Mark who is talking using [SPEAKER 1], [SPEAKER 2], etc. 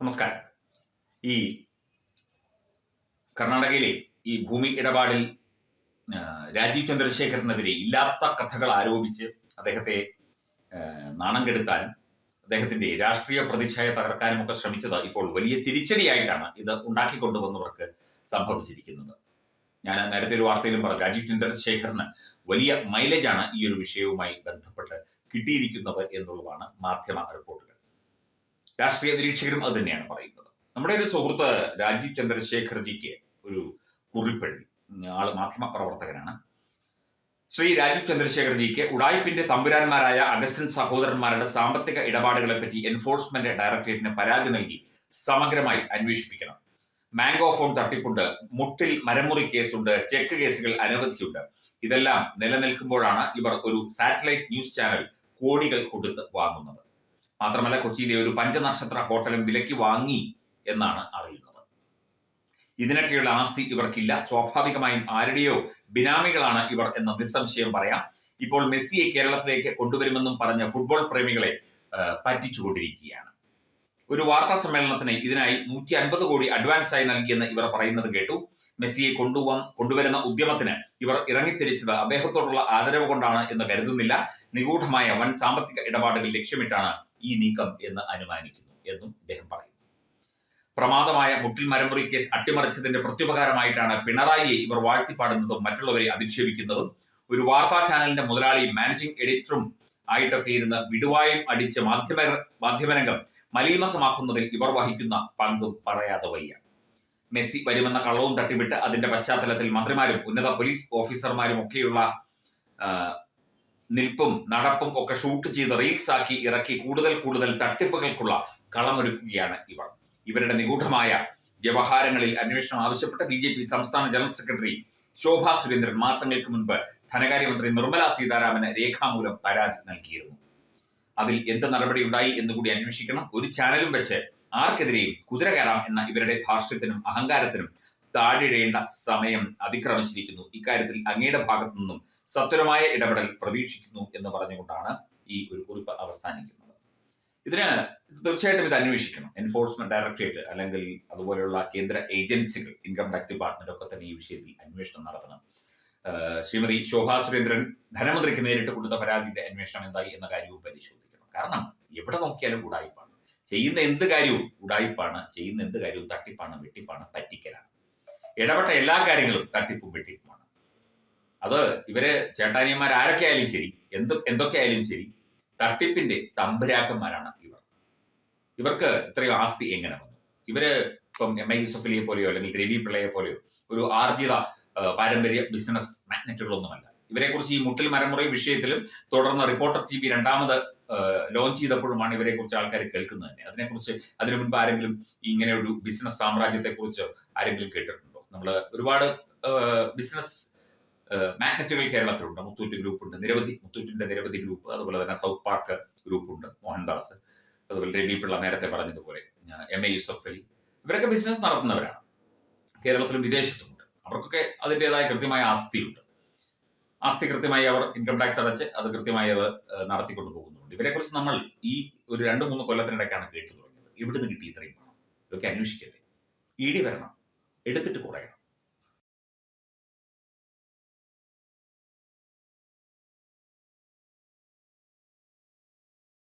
[SPEAKER 1] നമസ്കാരം. ഈ കർണാടകയിലെ ഈ ഭൂമി ഇടപാടിൽ രാജീവ് ചന്ദ്രശേഖരനെതിരെ ഇല്ലാത്ത കഥകൾ ആരോപിച്ച് അദ്ദേഹത്തെ നാണം കെടുത്താനും അദ്ദേഹത്തിന്റെ രാഷ്ട്രീയ പ്രതിച്ഛായ തകർക്കാനും ഒക്കെ ശ്രമിച്ചത് ഇപ്പോൾ വലിയ തിരിച്ചടിയായിട്ടാണ് ഇത് ഉണ്ടാക്കിക്കൊണ്ടുവന്നവർക്ക് സംഭവിച്ചിരിക്കുന്നത്. ഞാൻ നേരത്തെ ഒരു വാർത്തയിലും പറഞ്ഞു രാജീവ് ചന്ദ്രശേഖരന് വലിയ മൈലേജാണ് ഈ ഒരു വിഷയവുമായി ബന്ധപ്പെട്ട് കിട്ടിയിരിക്കുന്നത് എന്നുള്ളതാണ് മാധ്യമ റിപ്പോർട്ടുകൾ. രാഷ്ട്രീയ നിരീക്ഷകരും അത് തന്നെയാണ് പറയുന്നത്. നമ്മുടെ ഒരു സുഹൃത്ത് രാജീവ് ചന്ദ്രശേഖർജിക്ക് ഒരു കുറിപ്പെഴുതി. ആൾ മാധ്യമ പ്രവർത്തകനാണ് ശ്രീ രാജീവ് ചന്ദ്രശേഖർജിക്ക് ഉടായ്പിന്റെ തമ്പുരാന്മാരായ അഗസ്റ്റിൻ സഹോദരന്മാരുടെ സാമ്പത്തിക ഇടപാടുകളെ പറ്റി എൻഫോഴ്സ്മെന്റ് ഡയറക്ടറേറ്റിന് പരാതി നൽകി സമഗ്രമായി അന്വേഷിപ്പിക്കണം. Mango phone തട്ടിപ്പുണ്ട്. മുട്ടിൽ മരമുറി കേസുണ്ട്. ചെക്ക് കേസുകൾ അനവധിയുണ്ട്. ഇതെല്ലാം നിലനിൽക്കുമ്പോഴാണ് ഇവർ ഒരു സാറ്റലൈറ്റ് ന്യൂസ് ചാനൽ കോടികൾ കൊടുത്ത് വാങ്ങുന്നത്. മാത്രമല്ല കൊച്ചിയിലെ ഒരു പഞ്ചനക്ഷത്ര ഹോട്ടലും വിലയ്ക്ക് വാങ്ങി എന്നാണ് അറിയുന്നത്. ഇതിനൊക്കെയുള്ള ആസ്തി ഇവർക്കില്ല. സ്വാഭാവികമായും ആരുടെയോ ബിനാമികളാണ് ഇവർ എന്ന നിസ്സംശയം പറയാം. ഇപ്പോൾ മെസ്സിയെ കേരളത്തിലേക്ക് കൊണ്ടുവരുമെന്നും പറഞ്ഞ ഫുട്ബോൾ പ്രേമികളെ പറ്റിച്ചുകൊണ്ടിരിക്കുകയാണ്. ഒരു വാർത്താ സമ്മേളനത്തിന് ഇതിനായി നൂറ്റി അൻപത് കോടി അഡ്വാൻസ് ആയി നൽകിയെന്ന് ഇവർ പറയുന്നത് കേട്ടു. മെസ്സിയെ കൊണ്ടുപോകാൻ കൊണ്ടുവരുന്ന ഉദ്യമത്തിന് ഇവർ ഇറങ്ങിത്തിരിച്ചത് അദ്ദേഹത്തോടുള്ള ആദരവ് കൊണ്ടാണ് എന്ന് കരുതുന്നില്ല. നിഗൂഢമായ വൻ സാമ്പത്തിക ഇടപാടുകൾ ലക്ഷ്യമിട്ടാണ് ഈ നീക്കം എന്ന് അനുമാനിക്കുന്നു എന്നും അദ്ദേഹം പറയുന്നു. പ്രമാദമായ മുട്ടിൽ മരമുറി കേസ് അട്ടിമറിച്ചതിന്റെ പ്രത്യുപകാരമായിട്ടാണ് പിണറായിയെ ഇവർ വാഴ്ത്തിപ്പാടുന്നതും മറ്റുള്ളവരെ അധിക്ഷേപിക്കുന്നതും. ഒരു വാർത്താ ചാനലിന്റെ മുതലാളി മാനേജിംഗ് എഡിറ്ററും ആയിട്ടൊക്കെ ഇരുന്ന് വിടുവായും അടിച്ച മാധ്യമ മാധ്യമരംഗം മലീമസമാക്കുന്നതിൽ ഇവർ വഹിക്കുന്ന പങ്കും പറയാതെ വയ്യ. മെസ്സി വരുമെന്ന കള്ളവും തട്ടിവിട്ട് അതിന്റെ പശ്ചാത്തലത്തിൽ മന്ത്രിമാരും ഉന്നത പോലീസ് ഓഫീസർമാരും ഒക്കെയുള്ള നിൽപ്പും നടപ്പും ഒക്കെ ഷൂട്ട് ചെയ്ത് റീൽസ് ആക്കി ഇറക്കി കൂടുതൽ കൂടുതൽ തട്ടിപ്പുകൾക്കുള്ള കളമൊരുക്കുകയാണ് ഇവർ. ഇവരുടെ നിഗൂഢമായ വ്യവഹാരങ്ങളിൽ അന്വേഷണം ആവശ്യപ്പെട്ട് ബി ജെ പി സംസ്ഥാന ജനറൽ സെക്രട്ടറി ശോഭാ സുരേന്ദ്രൻ മാസങ്ങൾക്ക് മുൻപ് ധനകാര്യമന്ത്രി നിർമ്മല സീതാരാമന് രേഖാമൂലം പരാതി നൽകിയിരുന്നു. അതിൽ എന്ത് നടപടി ഉണ്ടായി എന്ന് കൂടി അന്വേഷിക്കണം. ഒരു ചാനലും വെച്ച് ആർക്കെതിരെയും കുതിര കയറാം എന്ന ഇവരുടെ ധാർഷ്ട്യത്തിനും അഹങ്കാരത്തിനും താഴിടേണ്ട സമയം അതിക്രമിച്ചിരിക്കുന്നു. ഇക്കാര്യത്തിൽ അങ്ങയുടെ ഭാഗത്തു നിന്നും സത്വരമായ ഇടപെടൽ പ്രതീക്ഷിക്കുന്നു എന്ന് പറഞ്ഞുകൊണ്ടാണ് ഈ ഒരു കുറിപ്പ് അവസാനിക്കുന്നത്. ഇതിന് തീർച്ചയായിട്ടും ഇത് അന്വേഷിക്കണം. എൻഫോഴ്സ്മെന്റ് ഡയറക്ടറേറ്റ് അല്ലെങ്കിൽ അതുപോലെയുള്ള കേന്ദ്ര ഏജൻസികൾ ഇൻകം ടാക്സ് ഡിപ്പാർട്ട്മെന്റ് ഒക്കെ തന്നെ ഈ വിഷയത്തിൽ അന്വേഷണം നടത്തണം. ശ്രീമതി ശോഭാ സുരേന്ദ്രൻ ധനമന്ത്രിക്ക് നേരിട്ട് കൊടുത്ത പരാതിയുടെ അന്വേഷണം എന്തായി എന്ന കാര്യവും പരിശോധിക്കണം. കാരണം എവിടെ നോക്കിയാലും ഉടായിപ്പാണ്. ചെയ്യുന്ന എന്ത് കാര്യവും ഉടായിപ്പാണ് ചെയ്യുന്ന എന്ത് കാര്യവും തട്ടിപ്പാണ് വെട്ടിപ്പാണ് പറ്റിക്കലാണ്. ഇടപെട്ട എല്ലാ കാര്യങ്ങളും തട്ടിപ്പും വെട്ടിപ്പുമാണ് അത് ഇവർ ചേട്ടാനിയന്മാർ ആരൊക്കെ ആയാലും ശരി എന്ത് എന്തൊക്കെ ആയാലും ശരി തട്ടിപ്പിന്റെ തമ്പുരാക്കന്മാരാണ് ഇവർ. ഇവർക്ക് ഇത്രയും ആസ്തി എങ്ങനെ വന്നു? ഇവർ ഇപ്പം എം ഐ യൂസഫലിയെ പോലെയോ അല്ലെങ്കിൽ രവി പിള്ളയെ പോലെയോ ഒരു ആർജിത പാരമ്പര്യ ബിസിനസ് മാഗ്നറ്റുകളൊന്നുമല്ല. ഇവരെ കുറിച്ച് ഈ മുട്ടിൽ മരമുറി വിഷയത്തിലും തുടർന്ന് റിപ്പോർട്ടർ ടി വി രണ്ടാമത് ലോഞ്ച് ചെയ്തപ്പോഴുമാണ് ഇവരെ കുറിച്ച് ആൾക്കാർ കേൾക്കുന്നത് തന്നെ. അതിനെക്കുറിച്ച് അതിനു മുൻപ് ആരെങ്കിലും ഇങ്ങനെ ഒരു ബിസിനസ് സാമ്രാജ്യത്തെ കുറിച്ച് ആരെങ്കിലും കേട്ടിട്ടുണ്ടോ? നമ്മൾ ഒരുപാട് ബിസിനസ് മാഗ്നറ്റുകൾ കേരളത്തിലുണ്ട്. മുത്തൂറ്റ് ഗ്രൂപ്പ് ഉണ്ട് നിരവധി മുത്തൂറ്റിന്റെ നിരവധി ഗ്രൂപ്പ്. അതുപോലെ തന്നെ സൗത്ത് പാർക്ക് ഗ്രൂപ്പ് ഉണ്ട് മോഹൻദാസ്. അതുപോലെ രവി പിള്ള നേരത്തെ പറഞ്ഞതുപോലെ എം എ യൂസഫ് അലി. ഇവരൊക്കെ ബിസിനസ് നടത്തുന്നവരാണ്. കേരളത്തിലും വിദേശത്തുമുണ്ട്. അവർക്കൊക്കെ അതിന്റെതായ കൃത്യമായ ആസ്തിയുണ്ട്. ആസ്തി കൃത്യമായി അവർ ഇൻകം ടാക്സ് അടച്ച് അത് കൃത്യമായി അത് നടത്തിക്കൊണ്ട് പോകുന്നുണ്ട് ഇവരെക്കുറിച്ച് നമ്മൾ ഈ ഒരു രണ്ട് മൂന്ന് കൊല്ലത്തിനിടയ്ക്കാണ് കേട്ടു തുടങ്ങിയത്. ഇവിടുന്ന് കിട്ടി ഇത്രയും പണം? ഇതൊക്കെ അന്വേഷിക്കല്ലേ? ഇ ഡി വരണം. എടുത്തിട്ട് കുറയണം